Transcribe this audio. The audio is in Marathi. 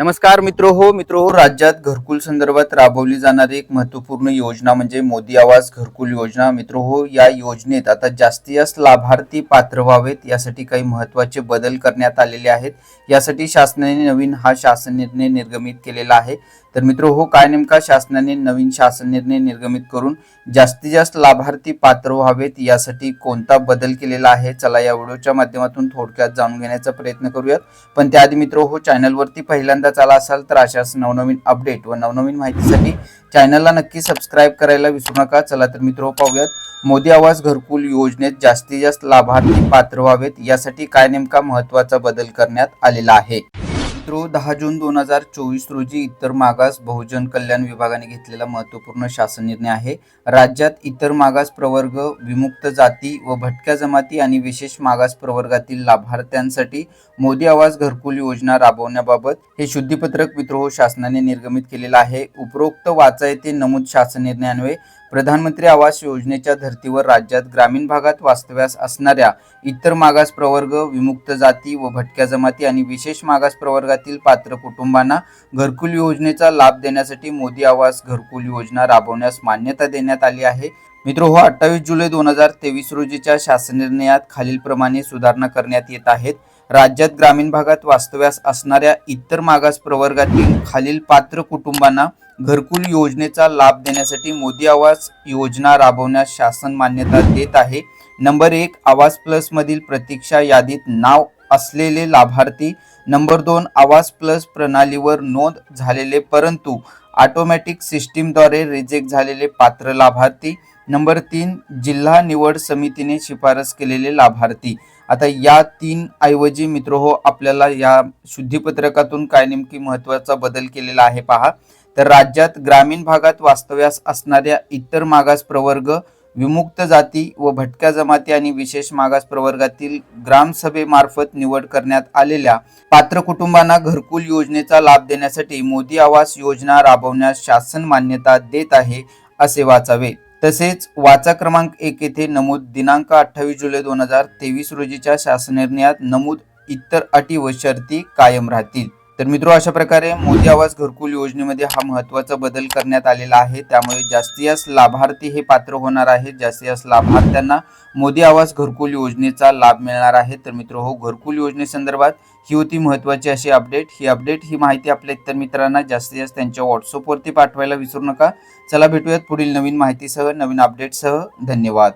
नमस्कार मित्र हो मित्र हो राज्यात घरकुल संदर्भात राबवली जाणारी एक महत्त्वपूर्ण योजना म्हणजे मोदी आवास घरकुल योजना. मित्र हो या योजनेत आता जास्तीत जास्त लाभार्थी पात्र व्हावेत यासाठी काही महत्त्वाचे बदल करण्यात आलेले आहेत. यासाठी शासनाने नवीन हा शासन निर्णय निर्गमित केलेला आहे. तर मित्र हो काय नेमका शासनाने नवीन शासन निर्णय निर्गमित करून जास्तीत जास्त लाभार्थी पात्र व्हावेत यासाठी कोणता बदल केलेला आहे? चला या व्हिडिओच्या माध्यमातून थोडक्यात जाणून घेण्याचा प्रयत्न करूयात. पण त्याआधी मित्र हो चॅनलवरती पहिल्यांदा पहिल्यांदाच आला असाल तर अशाच नवनवीन अपडेट व नवनवीन माहितीसाठी चॅनलला नक्की सबस्क्राईब करायला विसरू नका. चला तर मित्र पाहूयात. मोदी आवास घरकुल योजनेत जास्तीत जास्त लाभार्थी पात्र व्हावेत यासाठी काय नेमका महत्त्वाचा बदल करण्यात आलेला आहे? मित्रो दहा जून दोन हजार चोवीस रोजी इतर मागास बहुजन कल्याण विभागाने घेतलेला महत्त्वपूर्ण शासन निर्णय आहे. राज्यात इतर मागास प्रवर्ग विमुक्त जाती व भटक्या जमाती आणि विशेष मागास प्रवर्गातील लाभार्थ्यांसाठी मोदी आवास घरकुल योजना राबवण्याबाबत हे शुद्धीपत्रक मित्र शासनाने निर्गमित केलेलं आहे. उपरोक्त वाचा येथे नमूद शासन निर्णयान्वये प्रधानमंत्री आवास योजनेच्या धर्तीवर राज्यात ग्रामीण भागात वास्तव्यास असणाऱ्या इतर मागास प्रवर्ग विमुक्त जाती व भटक्या जमाती आणि विशेष मागास प्रवर्गातील पात्र कुटुंबांना घरकुल योजनेचा लाभ देण्यासाठी मोदी आवास घरकुल योजना राबवण्यास मान्यता देण्यात आली आहे. मित्र हो अठ्ठावीस जुलै दोन हजार तेवीस रोजीच्या शासन निर्णयात खालीलप्रमाणे सुधारणा करण्यात येत आहेत. राज्यात ग्रामीण भागात वास्तव्यास असणाऱ्या इतर मागास प्रवर्गातील खालील पात्र कुटुंबांना घरकुल योजनेचा लाभ देण्यासाठी मोदी आवास योजना राबवण्यास शासन मान्यता देत आहे. नंबर एक आवास प्लस मधील प्रतीक्षा यादीत नाव असलेले लाभार्थी. नंबर दोन आवास प्लस प्रणालीवर नोंद झालेले परंतु ऑटोमॅटिक सिस्टीमद्वारे रिजेक्ट झालेले पात्र लाभार्थी. नंबर तीन जिल्हा निवड समितीने शिफारस केलेले लाभार्थी. आता या तीन ऐवजी मित्र हो आपल्याला या शुद्धीपत्रकातून काय नेमकी महत्त्वाचा बदल केलेला आहे पहा. तर राज्यात ग्रामीण भागात वास्तव्यास असणाऱ्या इतर मागास प्रवर्ग विमुक्त जाती व भटक्या जमाती आणि विशेष मागास प्रवर्गातील ग्रामसभेमार्फत निवड करण्यात आलेल्या पात्र कुटुंबांना घरकुल योजनेचा लाभ देण्यासाठी मोदी आवास योजना राबवण्यास शासन मान्यता देत आहे असे वाचावे. तसेच वाचा क्रमांक एक येथे नमूद दिनांक अठ्ठावीस जुलै दोन हजार तेवीस रोजीच्या शासन निर्णयात नमूद इतर अटी व शर्ती कायम राहतील. तर मित्रो अशा प्रकारे मोदी आवास घरकुल योजनेमध्ये हा महत्त्वाचा बदल करण्यात आलेला आहे. त्यामुळे जास्तीत जास्त लाभार्थी हे पात्र होणार आहेत. जास्तीत जास्त लाभार्थ्यांना मोदी आवास घरकुल योजनेचा लाभ मिळणार आहे. तर मित्र हो घरकुल योजनेसंदर्भात ही होती महत्वाची अशी अपडेट. ही अपडेट ही माहिती आपल्या इतर मित्रांना जास्तीत जास्त त्यांच्या व्हॉट्सअपवरती पाठवायला विसरू नका. चला भेटूयात पुढील नवीन माहितीसह नवीन अपडेटसह धन्यवाद.